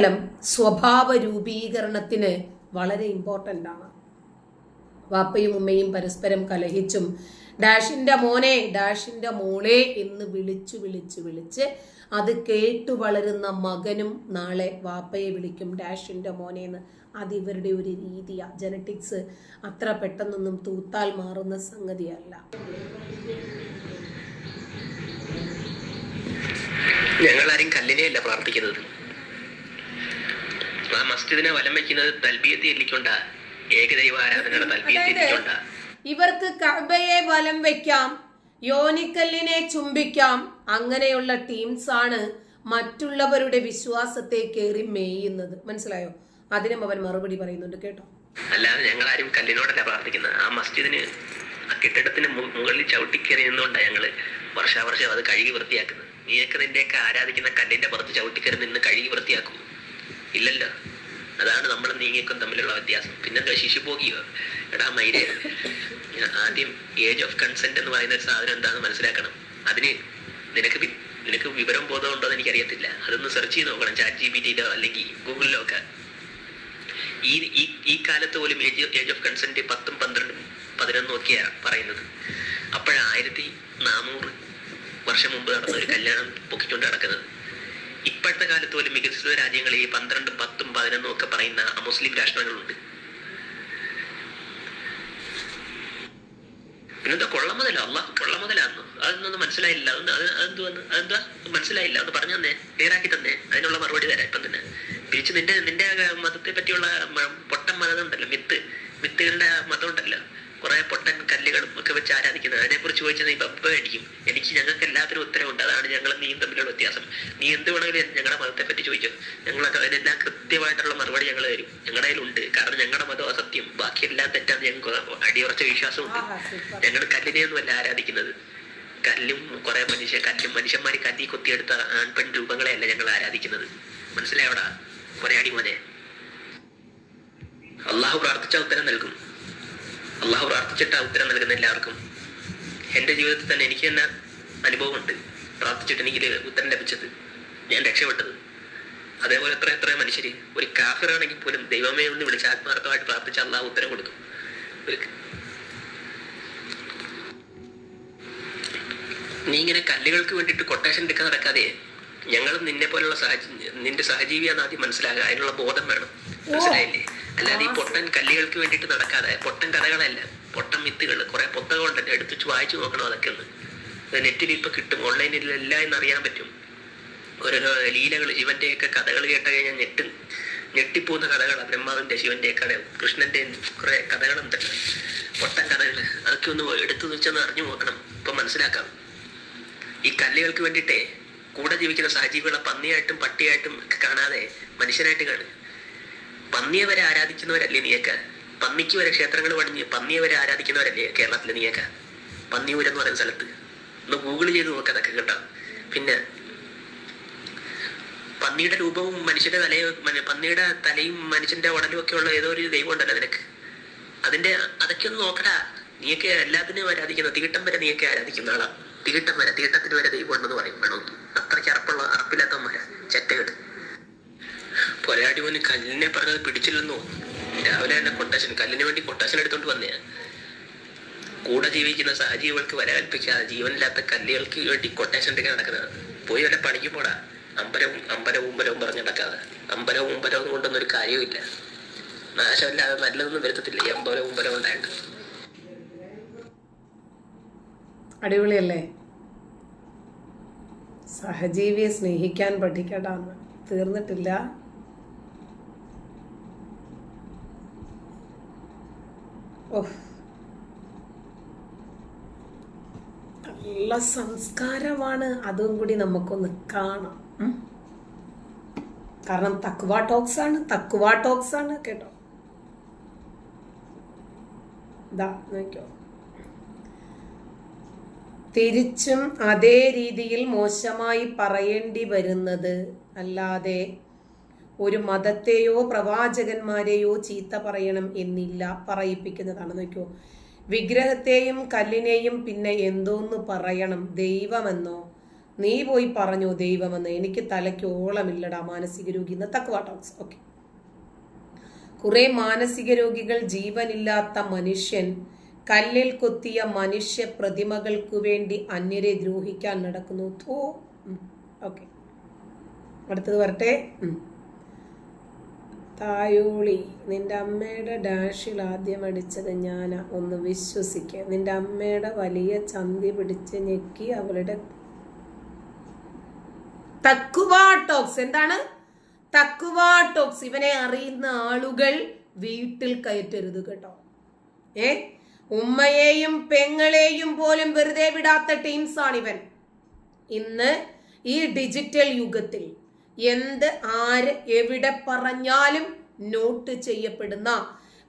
ഫലം സ്വഭാവ രൂപീകരണത്തിന് വളരെ ഇമ്പോർട്ടന്റ് ആണ്. വാപ്പയും ഉമ്മയും പരസ്പരം കലഹിച്ചും ഡാഷിന്റെ മോനെ ഡാഷിന്റെ മോളെ എന്ന് വിളിച്ചു വിളിച്ച് വിളിച്ച് അത് കേട്ടു വളരുന്ന മകനും നാളെ വാപ്പയെ വിളിക്കും ഡാഷിന്റെ മോനെ എന്ന്. അത് ഇവരുടെ ഒരു രീതിയാണ് ജനറ്റിക്സ് അത്ര പെട്ടെന്നൊന്നും തൂത്താൽ മാറുന്ന സംഗതിയല്ല. ഞങ്ങൾ ഞങ്ങളാരും കല്ലിനെയല്ല പ്രാർത്ഥിക്കുന്നത്. മസ്ജിദിനെ വലം വെക്കുന്നത് തൽബിയത്തെ ഏകദൈവ ആരാധനയുടെ തൽബിയത്തെ എല്ലിക്കൊണ്ട ഇവർക്ക് കഅബയെ വലം വെക്കാം യോനിക്കല്ലിനെ ചുംബിക്കാം അങ്ങനെയുള്ള ടീംസ് ആണ് മറ്റുള്ളവരുടെ വിശ്വാസത്തെ കയറി മേയുന്നത്. മനസ്സിലായോ? അതിനും അവൻ മറുപടി പറയുന്നുണ്ട് കേട്ടോ. അല്ലാതെ ഞങ്ങൾ ആരും കല്ലിനോടല്ല പ്രാർത്ഥിക്കുന്നത്. ആ മസ്ജിദിന് ആ കെട്ടിടത്തിന് മുകളിൽ മുകളിൽ ചവിട്ടിക്കയറി നിന്നുകൊണ്ടാണ് ഞങ്ങൾ വർഷാവർഷം അത് കഴുകി വൃത്തിയാക്കുന്നത്. നീയൊക്കെ നിന്റെയൊക്കെ ആരാധിക്കുന്ന കല്ലിന്റെ പുറത്ത് ചവിട്ടിക്കയറി നിന്ന് കഴുകി വൃത്തിയാക്കും. ഇല്ലല്ലോ. അതാണ് നമ്മൾ നീങ്ങിക്കും തമ്മിലുള്ള വ്യത്യാസം. പിന്നെന്താ ശിശുഭോഗിയോ? എടാ മൈരേ ആദ്യം ഏജ് ഓഫ് കൺസെന്റ് എന്ന് പറയുന്ന ഒരു സാധനം എന്താണെന്ന് മനസ്സിലാക്കണം. അതിന് നിനക്ക് നിനക്ക് വിവരം ബോധം ഉണ്ടോ എന്ന് എനിക്കറിയത്തില്ല. അതൊന്ന് സെർച്ച് ചെയ്ത് നോക്കണം ചാറ്റ് ജി ബി ടിയിലോ അല്ലെങ്കിൽ ഗൂഗിളിലോ ഒക്കെ. ഈ ഈ ഈ കാലത്ത് പോലും ഏജ് ഏജ് ഓഫ് കൺസെന്റ് പത്തും പന്ത്രണ്ടും പതിനൊന്നും ഒക്കെയാണ് പറയുന്നത്. അപ്പോഴായിരത്തി നാനൂറ് വർഷം മുമ്പ് നടന്ന ഒരു കല്യാണം പൊക്കിക്കൊണ്ട് നടക്കുന്നത്. ഇപ്പോഴത്തെ കാലത്ത് പോലും വികസിത രാജ്യങ്ങളിൽ പന്ത്രണ്ടും പത്തും പതിനൊന്നും ഒക്കെ പറയുന്ന മുസ്ലിം രാഷ്ട്രങ്ങളുണ്ട്. പിന്നെന്താ കൊള്ള മുതല അള്ള കൊള്ള മുതലാന്ന് അതൊന്നും മനസ്സിലായില്ല. അതൊന്ന് അത് അതെന്തുവന്ന്? അതെന്താ? മനസ്സിലായില്ല. അത് പറഞ്ഞു തന്നെ ക്ലിയറാക്കി തന്നെ. അതിനുള്ള മറുപടി തരാം ഇപ്പം തന്നെ. തിരിച്ച് നിന്റെ നിന്റെ മതത്തെ പറ്റിയുള്ള പൊട്ടം മതം ഉണ്ടല്ലോ മിത്ത്. മിത്തുകളുടെ മതം ഉണ്ടല്ലോ. കുറെ പൊട്ടൻ കല്ലുകളും ഒക്കെ വെച്ച് ആരാധിക്കുന്നത്. അതിനെ കുറിച്ച് ചോദിച്ചാൽ നീ ബബ്ബ അടിക്കും എനിക്ക് ഞങ്ങൾക്ക് എല്ലാത്തിനും ഉത്തരവുണ്ട്. അതാണ് ഞങ്ങൾ നീയും തമ്മിലുള്ള വ്യത്യാസം. നീ എന്ത് വേണമെങ്കിലും ഞങ്ങളുടെ മതത്തെ പറ്റി ചോദിച്ചോ. ഞങ്ങളൊക്കെ അതിനെല്ലാം കൃത്യമായിട്ടുള്ള മറുപടി ഞങ്ങൾ തരും. ഞങ്ങളുടെ കയ്യിലുണ്ട്. കാരണം ഞങ്ങളുടെ മതം അസത്യം. ബാക്കിയെല്ലാം തെറ്റാന്ന് ഞങ്ങൾക്ക് അടിയുറച്ച വിശ്വാസമുണ്ട്. ഞങ്ങൾ കല്ലിനെയൊന്നുമല്ല ആരാധിക്കുന്നത്. കല്ലും കുറെ മനുഷ്യ കല്ലും മനുഷ്യന്മാര് കല്ലി കൊത്തിയെടുത്ത ആൺപെൺ രൂപങ്ങളെയല്ല ഞങ്ങൾ ആരാധിക്കുന്നത്. മനസ്സിലായോടാ? കുറെ അടി മോനെ അള്ളാഹു പ്രാർത്ഥിച്ച ഉത്തരം നൽകും. അള്ളാഹു പ്രാർത്ഥിച്ചിട്ട് ഉത്തരം നൽകുന്ന എല്ലാവർക്കും എന്റെ ജീവിതത്തിൽ തന്നെ എനിക്ക് തന്നെ അനുഭവമുണ്ട്. പ്രാർത്ഥിച്ചിട്ട് എനിക്ക് ഉത്തരം ലഭിച്ചത്. ഞാൻ രക്ഷപ്പെട്ടത്. അതേപോലെ എത്ര എത്ര മനുഷ്യര് ഒരു കാഫിറാണെങ്കിൽ പോലും ദൈവമേ ഒന്ന് വിളിച്ച് ആത്മാർത്ഥമായിട്ട് പ്രാർത്ഥിച്ച അള്ളാഹു ഉത്തരം കൊടുക്കും. നീ ഇങ്ങനെ കല്ലുകൾക്ക് വേണ്ടിയിട്ട് കൊട്ടേഷൻ എടുക്കാൻ നടക്കാതെ ഞങ്ങളും നിന്നെ പോലുള്ള സഹജീ നിന്റെ സഹജീവിയാന്ന് ആദ്യം മനസ്സിലാകുക അതിനുള്ള ബോധം വേണം. മനസ്സിലായില്ലേ? അല്ലാതെ ഈ പൊട്ടൻ കല്ലുകൾക്ക് വേണ്ടിട്ട് നടക്കാതെ പൊട്ടൻ കഥകളല്ല? പൊട്ടൻ മിത്തുകൾ കുറെ പുസ്തകമുണ്ടല്ലോ എടുത്ത് വായിച്ചു നോക്കണം അതൊക്കെ ഒന്ന്. നെറ്റിൽ ഇപ്പൊ കിട്ടും ഓൺലൈനിൽ എല്ലാം എന്ന് അറിയാൻ പറ്റും. ഓരോരോ ലീലകൾ ശിവന്റെയൊക്കെ കഥകൾ കേട്ട കഴിഞ്ഞാൽ ഞെട്ടി ഞെട്ടിപ്പോകുന്ന കഥകളാണ് ബ്രഹ്മാവിന്റെ ശിവന്റെ കഥ കൃഷ്ണന്റെ കുറെ കഥകളുണ്ടല്ലോ പൊട്ടൻ കഥകൾ അതൊക്കെ ഒന്ന് എടുത്തു വെച്ചൊന്ന് അറിഞ്ഞു നോക്കണം ഇപ്പൊ മനസ്സിലാക്കാം. ഈ കല്ലുകൾക്ക് വേണ്ടിയിട്ടേ കൂടെ ജീവിക്കുന്ന സഹജീവികളെ പന്നിയായിട്ടും പട്ടിയായിട്ടും ഒക്കെ കാണാതെ മനുഷ്യനായിട്ട് കാണും പന്നിയെ വരെ ആരാധിക്കുന്നവരല്ലേ നീയൊക്കെ? പന്നിക്ക് വരെ ക്ഷേത്രങ്ങൾ പണിഞ്ഞ് പന്നിയെ വരെ ആരാധിക്കുന്നവരല്ലേ കേരളത്തിലെ നീയൊക്കെ? പന്നിയൂരെന്ന് പറയുന്ന സ്ഥലത്ത്. ഒന്ന് ഗൂഗിൾ ചെയ്ത് നോക്കുക അതൊക്കെ കേട്ടോ. പിന്നെ പന്നിയുടെ രൂപവും മനുഷ്യന്റെ തലയും പന്നിയുടെ തലയും മനുഷ്യന്റെ ഉടലും ഒക്കെ ഉള്ള ഏതോ ഒരു ദൈവം ഉണ്ടല്ലോ നിനക്ക്. അതിന്റെ അതൊക്കെ ഒന്ന് നോക്കടാ. നീയൊക്കെ എല്ലാത്തിനും ആരാധിക്കുന്ന. തീട്ടം വരെ നീയൊക്കെ ആരാധിക്കുന്ന ആളാ. തീട്ടം വരെ തീട്ടത്തിന് വരെ ദൈവം. പറഞ്ഞത് പിടിച്ചില്ലെന്നോ രാവിലെ തന്നെ കൊട്ടാശൻ കല്ലിന് വേണ്ടി കൊട്ടാശൻ എടുത്തോണ്ട് വന്നേ കൂടെ ജീവിക്കുന്ന സഹജീവികൾക്ക് വരവേൽപ്പിക്കാതെ ജീവനില്ലാത്ത കല്ലുകൾക്ക് വേണ്ടി കൊട്ടേഷൻ എടുക്കാൻ നടക്കുന്നത്. പോയി വല്ല പണിക്ക് പോടാ. അമ്പലവും അമ്പലവും ഉമ്പലവും പറഞ്ഞ് നടക്കാതെ. അമ്പലവും ഉമ്പലവും കൊണ്ടൊന്നും ഒരു കാര്യവുമില്ല നാശമില്ലാതെ നല്ലതൊന്നും വരുത്തത്തില്ല. ഈ അമ്പലവും ഉമ്പലവും ഉണ്ടായിട്ട്. അടിപൊളിയല്ലേ? സഹജീവിയെ സ്നേഹിക്കാൻ പഠിക്കടാന്ന്. തീർന്നിട്ടില്ല. ഓഹ് നല്ല സംസ്കാരമാണ് അതും കൂടി നമുക്കൊന്ന് കാണാം. കാരണം തക്കുവ ടോക്സ് ആണ് തക്കുവ ടോക്സ് ആണ് കേട്ടോ. ഇതാ നോക്കിയോ തിരിച്ചും അതേ രീതിയിൽ മോശമായി പറയേണ്ടി വരുന്നത് അല്ലാതെ ഒരു മതത്തെയോ പ്രവാചകന്മാരെയോ ചീത്ത പറയണം എന്നില്ല പറയിപ്പിക്കുന്നതാണ്. നോക്കൂ വിഗ്രഹത്തെയും കല്ലിനെയും പിന്നെ എന്തോന്ന് പറയണം? ദൈവമെന്നോ? നീ പോയി പറഞ്ഞോ ദൈവമെന്ന്? എനിക്ക് തലയ്ക്ക് ഓളമില്ലടാ മാനസിക രോഗി. എന്ന തക്വ ടോക്സ് ഓക്കെ. കുറെ മാനസിക രോഗികൾ ജീവനില്ലാത്ത മനുഷ്യൻ കല്ലിൽ കൊത്തിയ മനുഷ്യ പ്രതിമകൾക്കു വേണ്ടി അന്യരെ ദ്രോഹിക്കാൻ നടക്കുന്നു. തോ ഓക്കെ. അടുത്തത് വരട്ടെ. തായോളി നിന്റെ അമ്മയുടെ ഡാഷിൽ ആദ്യം അടിച്ചത് ഞാനാ. ഒന്ന് വിശ്വസിക്കുക നിന്റെ അമ്മയുടെ വലിയ ചന്തി പിടിച്ച് ഞെക്കി അവളുടെ തക്കുവാ ടോക്സ്. എന്താണ്? തക്കുവാ ടോക്സ്. ഇവനെ അറിയുന്ന ആളുകൾ വീട്ടിൽ കയറ്റരുത് കേട്ടോ. ഏ? ഉമ്മയെയും പെങ്ങളെയും പോലും വെറുതെ വിടാത്ത ടീംസ് ആണ് ഇവൻ ഇന്ന് ഈ ഡിജിറ്റൽ യുഗത്തിൽ എന്ത് ആര് എവിടെ പറഞ്ഞാലും നോട്ട് ചെയ്യപ്പെടുന്ന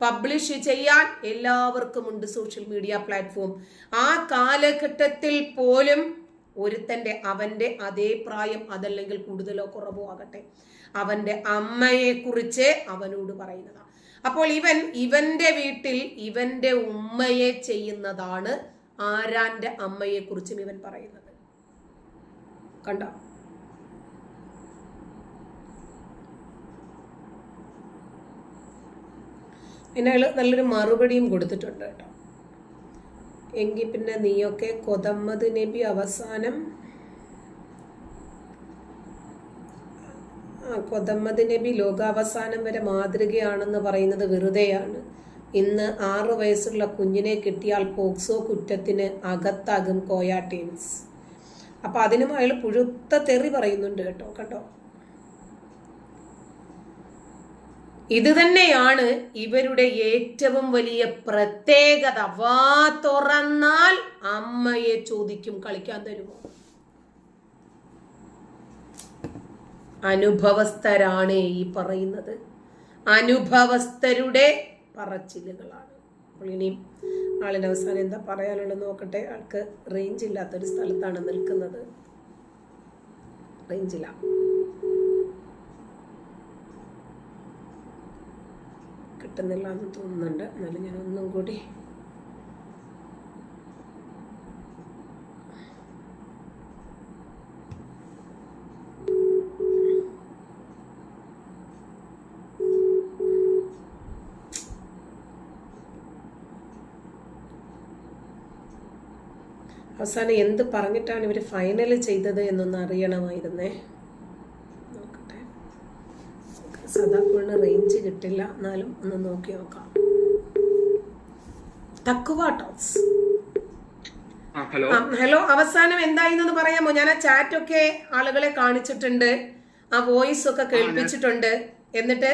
പബ്ലിഷ് ചെയ്യാൻ എല്ലാവർക്കും ഉണ്ട് സോഷ്യൽ മീഡിയ പ്ലാറ്റ്ഫോം ആ കാലഘട്ടത്തിൽ പോലും ഒരുത്തന്റെ അവന്റെ അതേ പ്രായം അതല്ലെങ്കിൽ കൂടുതലോ കുറവോ ആകട്ടെ അവന്റെ അമ്മയെ കുറിച്ച് അവനോട് പറയുന്നതാണ് അപ്പോൾ ഇവൻ ഇവന്റെ വീട്ടിൽ ഇവന്റെ ഉമ്മയെ ചെയ്യുന്നതാണ് ആരാന്റെ അമ്മയെ കുറിച്ചും ഇവൻ പറയുന്നത്. കണ്ടോ? പിന്നെ നല്ലൊരു മറുപടിയും കൊടുത്തിട്ടുണ്ട് കേട്ടോ. എങ്കിൽ പിന്നെ നീയൊക്കെ കൊതമ്മദ് നബി അവസാനം കൊതമ്മദ് നബി ലോകാവസാനം വരെ മാതൃകയാണെന്ന് പറയുന്നത് വെറുതെയാണ്. ഇന്ന് ആറ് വയസ്സുള്ള കുഞ്ഞിനെ കിട്ടിയാൽ പോക്സോ കുറ്റത്തിന് അകത്താകും കോയ ടീംസ് അപ്പൊ അതിനും അയാൾ പുഴുത്ത തെറി പറയുന്നുണ്ട് കേട്ടോ. കണ്ടോ? ഇത് തന്നെയാണ് ഇവരുടെ ഏറ്റവും വലിയ പ്രത്യേകത. വാ തുറന്നാൽ അമ്മയെ ചോദിക്കും കളിക്കാൻ തരുമോ? അനുഭവസ്ഥരാണ് ഈ പറയുന്നത്. അനുഭവസ്ഥരുടെ പറച്ചിലുകളാണ്. ഇനിയും ആളിന് അവസാനം എന്താ പറയാനുള്ളത് നോക്കട്ടെ. ആൾക്ക് റേഞ്ച് ഇല്ലാത്തൊരു സ്ഥലത്താണ് നിൽക്കുന്നത്. റേഞ്ചില്ല കിട്ടുന്നില്ല എന്ന് തോന്നുന്നുണ്ട്. എന്നാലും ഞാൻ ഒന്നും കൂടി അവസാനം എന്ത് പറഞ്ഞിട്ടാണ് ഇവർ ഫൈനൽ ചെയ്തത് എന്നൊന്ന് അറിയണമായിരുന്നേ. സദാപ്പുളിന് റേഞ്ച് കിട്ടില്ല. എന്നാലും ഒന്ന് നോക്കി നോക്കാം. തക്കുവ ടോക്സ് ഹലോ അവസാനം എന്തായിന്ന് പറയാമോ? ഞാൻ ആ ചാറ്റ് ഒക്കെ ആളുകളെ കാണിച്ചിട്ടുണ്ട്. ആ വോയിസ് ഒക്കെ കേൾപ്പിച്ചിട്ടുണ്ട്. എന്നിട്ട്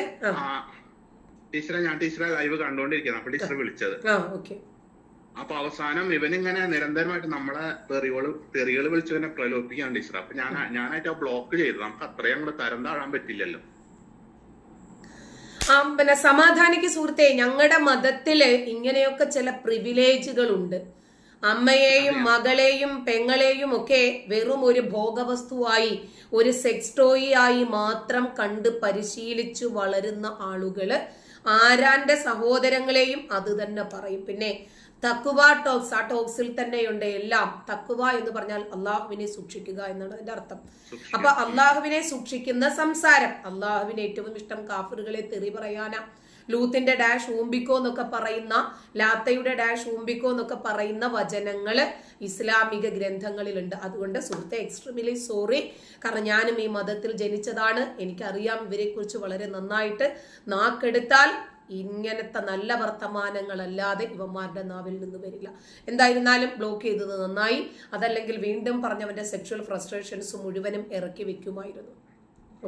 ടീച്ചറെ ഞാൻ ടീച്ചറെ ലൈവ് അപ്പൊ ടീച്ചറെ വിളിച്ചത്. അപ്പൊ അവസാനം ഇവനിങ്ങനെ നിരന്തരമായിട്ട് നമ്മളെ തെറികൾ തെറികൾ വിളിച്ചു ഇവനെ പ്രലോഭിപ്പിക്കാൻ ടീച്ചർ അപ്പൊ ഞാൻ ഞാനായിട്ട് ആ ബ്ലോക്ക് ചെയ്തു. നമുക്ക് അത്രയും കൂടെ തരം താഴാൻ പറ്റില്ലല്ലോ. പിന്നെ സമാധാനിക്ക് സുഹൃത്തെ ഞങ്ങളുടെ മതത്തിൽ ഇങ്ങനെയൊക്കെ ചില പ്രിവിലേജുകൾ ഉണ്ട് അമ്മയെയും മകളെയും പെങ്ങളെയും ഒക്കെ വെറും ഒരു ഭോഗവസ്തുവായി ഒരു സെക്സ് ടോയി ആയി മാത്രം കണ്ട് പരിശീലിച്ചു വളരുന്ന ആളുകൾ ആരാന്റെ സഹോദരങ്ങളെയും അത് തന്നെ പറയും. പിന്നെ തക്കുവ ടോക്സ് ആ ടോക്സിൽ തന്നെയുണ്ട് എല്ലാം. തക്കുവ എന്ന് പറഞ്ഞാൽ അള്ളാഹുവിനെ സൂക്ഷിക്കുക എന്നാണ് അതിന്റെ അർത്ഥം. അപ്പൊ അള്ളാഹുവിനെ സൂക്ഷിക്കുന്ന സംസാരം. അള്ളാഹുവിന് ഏറ്റവും ഇഷ്ടം കാഫറുകളെ തെറി പറയാനാ. ലൂത്തിന്റെ ഡാഷ് ഊമ്പിക്കോ എന്നൊക്കെ പറയുന്ന ലാത്തയുടെ ഡാഷ് ഊമ്പിക്കോ എന്നൊക്കെ പറയുന്ന വചനങ്ങൾ ഇസ്ലാമിക ഗ്രന്ഥങ്ങളിലുണ്ട്. അതുകൊണ്ട് സുഹൃത്തെ എക്സ്ട്രീമിലി സോറി കാരണം ഞാനും ഈ മതത്തിൽ ജനിച്ചതാണ്. എനിക്കറിയാം ഇവരെ കുറിച്ച് വളരെ നന്നായിട്ട് നാക്കെടുത്താൽ ഇങ്ങനത്തെ നല്ല വർത്തമാനങ്ങളല്ലാതെ ഇവന്മാരുടെ നാവിൽ നിന്ന് വരില്ല. എന്തായിരുന്നാലും ബ്ലോക്ക് ചെയ്തത് നന്നായി. അതല്ലെങ്കിൽ വീണ്ടും പറഞ്ഞവന്റെ സെക്ഷൽ ഫ്രസ്ട്രേഷൻസ് മുഴുവനും ഇറക്കി വെക്കുമായിരുന്നു.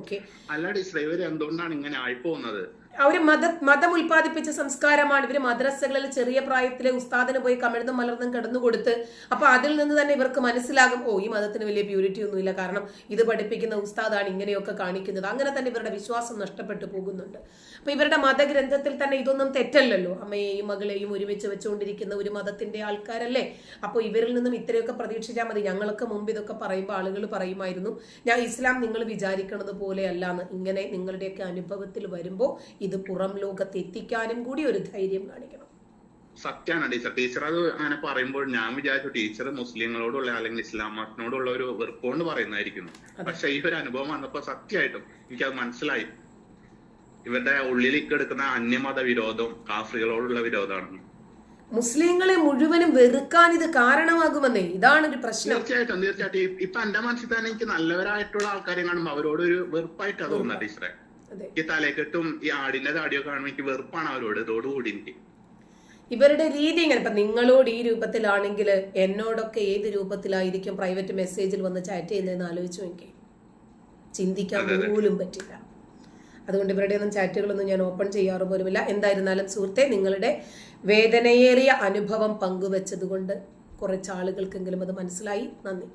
ഓക്കെ അല്ലാതെ ഇവർ എന്തുകൊണ്ടാണ് ഇങ്ങനെ ആയിപ്പോകുന്നത്? അവർ മത മതം ഉൽപ്പാദിപ്പിച്ച സംസ്കാരമാണ്. ഇവർ മദ്രസകളിൽ ചെറിയ പ്രായത്തിലെ ഉസ്താദിന് പോയി കമിഴ്ന്നും മലർന്നും കിടന്നു കൊടുത്ത് അപ്പൊ അതിൽ നിന്ന് തന്നെ ഇവർക്ക് മനസ്സിലാകും ഓ ഈ മതത്തിന് വലിയ പ്യൂരിറ്റി ഒന്നുമില്ല. കാരണം ഇത് പഠിപ്പിക്കുന്ന ഉസ്താദാണ് ഇങ്ങനെയൊക്കെ കാണിക്കുന്നത്. അങ്ങനെ തന്നെ ഇവരുടെ വിശ്വാസം നഷ്ടപ്പെട്ടു പോകുന്നുണ്ട്. അപ്പൊ ഇവരുടെ മതഗ്രന്ഥത്തിൽ തന്നെ ഇതൊന്നും തെറ്റല്ലല്ലോ. അമ്മയെയും മകളെയും ഒരുമിച്ച് വെച്ചുകൊണ്ടിരിക്കുന്ന ഒരു മതത്തിന്റെ ആൾക്കാരല്ലേ? അപ്പോൾ ഇവരിൽ നിന്നും ഇത്രയൊക്കെ പ്രതീക്ഷിച്ചാൽ മതി. ഞങ്ങൾക്ക് മുമ്പ് ഇതൊക്കെ പറയുമ്പോൾ ആളുകൾ പറയുമായിരുന്നു ഞാൻ ഇസ്ലാം നിങ്ങൾ വിചാരിക്കുന്നത് പോലെയല്ലാന്ന് ഇങ്ങനെ നിങ്ങളുടെയൊക്കെ അനുഭവത്തിൽ വരുമ്പോൾ ഇത് പുറം ലോകത്ത് എത്തിക്കാനും കൂടി ഒരു ധൈര്യം കാണിക്കണം. സത്യമാണ് ടീച്ചർ? ടീച്ചർ അത് അങ്ങനെ പറയുമ്പോൾ ഞാൻ വിചാരിച്ചു ടീച്ചർ മുസ്ലിങ്ങളോടുള്ള അല്ലെങ്കിൽ ഇസ്ലാം മതത്തിനോടുള്ള ഒരു വെറുപ്പുകൊണ്ട് പറയുന്നതായിരിക്കുന്നു പക്ഷെ ഈ ഒരു അനുഭവം വന്നപ്പോ സത്യമായിട്ടും എനിക്കത് മനസ്സിലായി. ഇവരുടെ ഉള്ളിലേക്ക് എടുക്കുന്ന അന്യമത വിരോധം കാഫ്രികളോടുള്ള വിരോധമാണ്. മുസ്ലിങ്ങളെ മുഴുവനും വെറുക്കാൻ ഇത് കാരണമാകുമെന്നേ ഇതാണ് ഒരു പ്രശ്നം. തീർച്ചയായിട്ടും തീർച്ചയായിട്ടും. ഇപ്പൊ എന്റെ മനസ്സിൽ തന്നെ എനിക്ക് നല്ലവരായിട്ടുള്ള ആൾക്കാരെ കാണുമ്പോൾ അവരോട് ഒരു വെറുപ്പായിട്ടാണ് തോന്നുന്നത് ടീച്ചറെ. ഈ തലക്കെട്ടും ഈ ആടിന്റെ താടിയൊക്കെ കാണുമ്പോൾ എനിക്ക് വെറുപ്പാണ് അവരോട് ഇതോടുകൂടി എനിക്ക്. ഇവരുടെ രീതി ഇങ്ങനെ ഇപ്പൊ നിങ്ങളോട് ഈ രൂപത്തിലാണെങ്കിൽ എന്നോടൊക്കെ ഏത് രൂപത്തിലായിരിക്കും പ്രൈവറ്റ് മെസ്സേജിൽ വന്ന് ചാറ്റ് ചെയ്യുന്നതെന്ന് ആലോചിച്ചു നോക്കി ചിന്തിക്കാൻ പോലും പറ്റില്ല. അതുകൊണ്ട് ഇവരുടെ ഒന്നും ചാറ്റുകളൊന്നും ഞാൻ ഓപ്പൺ ചെയ്യാറ് പോലുമില്ല. എന്തായിരുന്നാലും സുഹൃത്തെ നിങ്ങളുടെ വേദനയേറിയ അനുഭവം പങ്കുവെച്ചതുകൊണ്ട് കുറച്ച് ആളുകൾക്കെങ്കിലും അത് മനസ്സിലായി. നന്ദി.